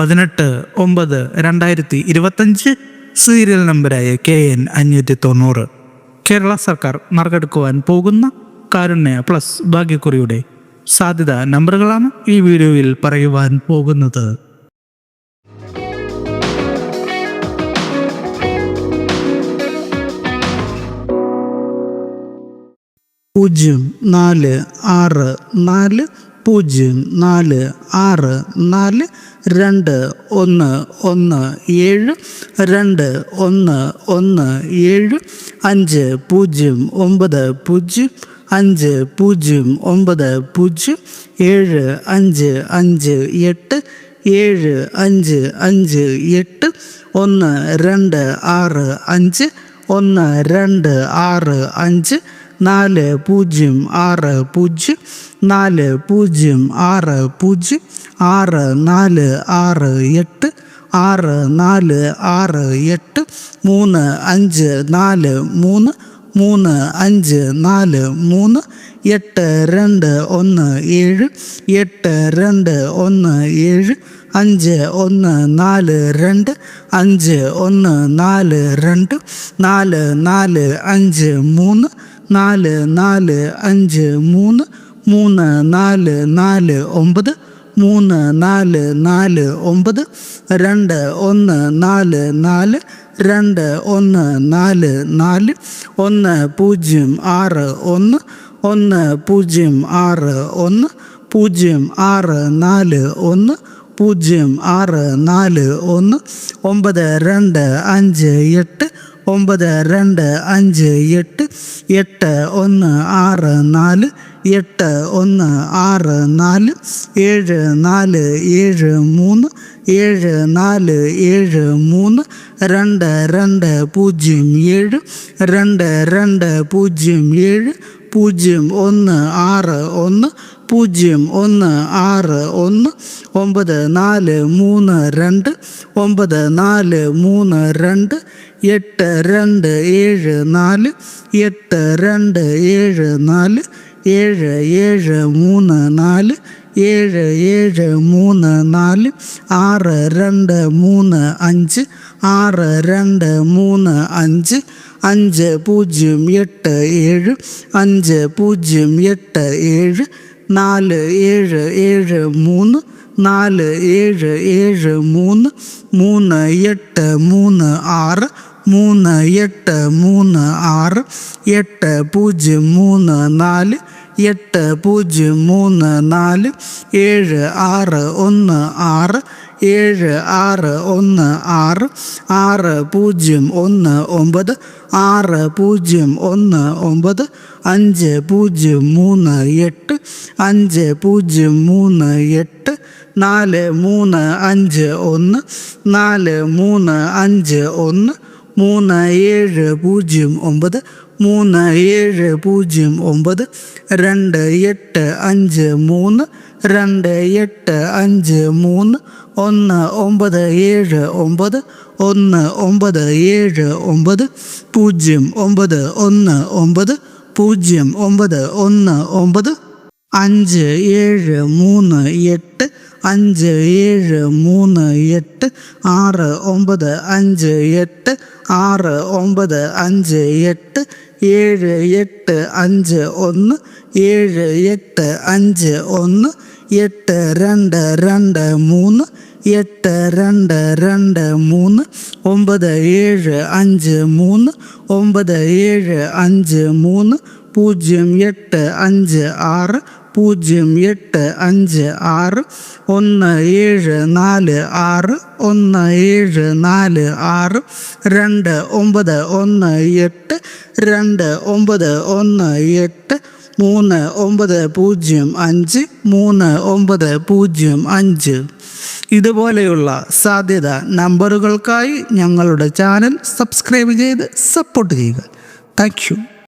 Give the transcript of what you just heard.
പതിനെട്ട് ഒമ്പത് രണ്ടായിരത്തി ഇരുപത്തഞ്ച് സീരിയൽ നമ്പരായ കെ എൻ അഞ്ഞൂറ്റി തൊണ്ണൂറ്. കേരള സർക്കാർ നറുക്കെടുക്കുവാൻ പോകുന്ന കാരുണ്യ പ്ലസ് ഭാഗ്യക്കുറിയുടെ സാധ്യത നമ്പറുകളാണ് ഈ വീഡിയോയിൽ പറയുവാൻ പോകുന്നത്. പൂജ്യം നാല് ആറ് നാല് പൂജ്യം നാല് ആറ് നാല് രണ്ട് ഒന്ന് ഒന്ന് ഏഴ് രണ്ട് ഒന്ന് ഒന്ന് ഏഴ് അഞ്ച് പൂജ്യം ഒമ്പത് പൂജ്യം അഞ്ച് പൂജ്യം ഒമ്പത് പൂജ്യം ഏഴ് അഞ്ച് അഞ്ച് എട്ട് ഏഴ് അഞ്ച് അഞ്ച് എട്ട് ഒന്ന് രണ്ട് ആറ് അഞ്ച് ഒന്ന് രണ്ട് ആറ് അഞ്ച് നാല് പൂജ്യം ആറ് പൂജ്യം നാല് പൂജ്യം ആറ് പൂജ്യം ആറ് നാല് ആറ് എട്ട് ആറ് നാല് ആറ് എട്ട് മൂന്ന് അഞ്ച് നാല് മൂന്ന് മൂന്ന് അഞ്ച് നാല് മൂന്ന് എട്ട് രണ്ട് ഒന്ന് ഏഴ് എട്ട് രണ്ട് ഒന്ന് ഏഴ് അഞ്ച് ഒന്ന് നാല് രണ്ട് അഞ്ച് ഒന്ന് നാല് രണ്ട് നാല് നാല് അഞ്ച് മൂന്ന് നാല് നാല് അഞ്ച് മൂന്ന് മൂന്ന് നാല് നാല് ഒമ്പത് മൂന്ന് നാല് നാല് ഒമ്പത് രണ്ട് ഒന്ന് നാല് നാല് രണ്ട് ഒന്ന് നാല് നാല് ഒന്ന് പൂജ്യം ആറ് ഒന്ന് ഒന്ന് പൂജ്യം ആറ് ഒന്ന് പൂജ്യം ആറ് നാല് ഒന്ന് പൂജ്യം ആറ് നാല് ഒന്ന് ഒമ്പത് രണ്ട് അഞ്ച് എട്ട് ഒമ്പത് രണ്ട് അഞ്ച് എട്ട് എട്ട് ഒന്ന് ആറ് നാല് എട്ട് ഒന്ന് ആറ് നാല് ഏഴ് നാല് ഏഴ് മൂന്ന് ഏഴ് നാല് ഏഴ് മൂന്ന് രണ്ട് രണ്ട് പൂജ്യം ഏഴ് രണ്ട് രണ്ട് പൂജ്യം ഏഴ് പൂജ്യം ഒന്ന് ആറ് ഒന്ന് പൂജ്യം ഒന്ന് ആറ് ഒന്ന് ഒമ്പത് നാല് മൂന്ന് രണ്ട് ഒമ്പത് നാല് മൂന്ന് രണ്ട് എട്ട് രണ്ട് ഏഴ് നാല് എട്ട് രണ്ട് ഏഴ് നാല് ഏഴ് ഏഴ് മൂന്ന് നാല് ഏഴ് ഏഴ് മൂന്ന് നാല് ആറ് രണ്ട് മൂന്ന് അഞ്ച് ആറ് രണ്ട് മൂന്ന് അഞ്ച് അഞ്ച് പൂജ്യം എട്ട് ഏഴ് അഞ്ച് പൂജ്യം എട്ട് ഏഴ് നാല് ഏഴ് ഏഴ് മൂന്ന് നാല് ഏഴ് ഏഴ് മൂന്ന് മൂന്ന് എട്ട് മൂന്ന് ആറ് മൂന്ന് എട്ട് മൂന്ന് ആറ് എട്ട് പൂജ്യം മൂന്ന് നാല് എട്ട് പൂജ്യം മൂന്ന് നാല് ഏഴ് ആറ് ഒന്ന് ആറ് ഏഴ് ആറ് ഒന്ന് ആറ് ആറ് പൂജ്യം ഒന്ന് ഒമ്പത് ആറ് പൂജ്യം ഒന്ന് ഒമ്പത് അഞ്ച് പൂജ്യം മൂന്ന് എട്ട് അഞ്ച് പൂജ്യം മൂന്ന് എട്ട് നാല് മൂന്ന് അഞ്ച് ഒന്ന് നാല് മൂന്ന് അഞ്ച് ഒന്ന് മൂന്ന് ഏഴ് പൂജ്യം ഒമ്പത് മൂന്ന് ഏഴ് പൂജ്യം ഒമ്പത് രണ്ട് എട്ട് അഞ്ച് മൂന്ന് രണ്ട് എട്ട് അഞ്ച് മൂന്ന് ഒന്ന് ഒമ്പത് ഏഴ് ഒമ്പത് ഒന്ന് ഒമ്പത് ഏഴ് ഒമ്പത് പൂജ്യം ഒമ്പത് ഒന്ന് ഒമ്പത് പൂജ്യം ഒമ്പത് ഒന്ന് ഒമ്പത് അഞ്ച് ഏഴ് മൂന്ന് എട്ട് അഞ്ച് ഏഴ് മൂന്ന് എട്ട് ആറ് ഒമ്പത് അഞ്ച് എട്ട് ആറ് ഒമ്പത് അഞ്ച് എട്ട് ഏഴ് എട്ട് അഞ്ച് ഒന്ന് ഏഴ് എട്ട് അഞ്ച് ഒന്ന് എട്ട് രണ്ട് രണ്ട് മൂന്ന് എട്ട് രണ്ട് രണ്ട് മൂന്ന് ഒമ്പത് ഏഴ് അഞ്ച് മൂന്ന് ഒമ്പത് ഏഴ് അഞ്ച് മൂന്ന് പൂജ്യം എട്ട് അഞ്ച് ആറ് പൂജ്യം എട്ട് അഞ്ച് ആറ് ഒന്ന് ഏഴ് നാല് ആറ് ഒന്ന് ഏഴ് നാല് ആറ് രണ്ട് ഒമ്പത് ഒന്ന് എട്ട് രണ്ട് ഒമ്പത് ഒന്ന് എട്ട് മൂന്ന് ഒമ്പത് പൂജ്യം അഞ്ച് മൂന്ന് ഒമ്പത് പൂജ്യം അഞ്ച്. ഇതുപോലെയുള്ള സാധ്യത നമ്പറുകൾക്കായി ഞങ്ങളുടെ ചാനൽ സബ്സ്ക്രൈബ് ചെയ്ത് സപ്പോർട്ട് ചെയ്യുക. താങ്ക്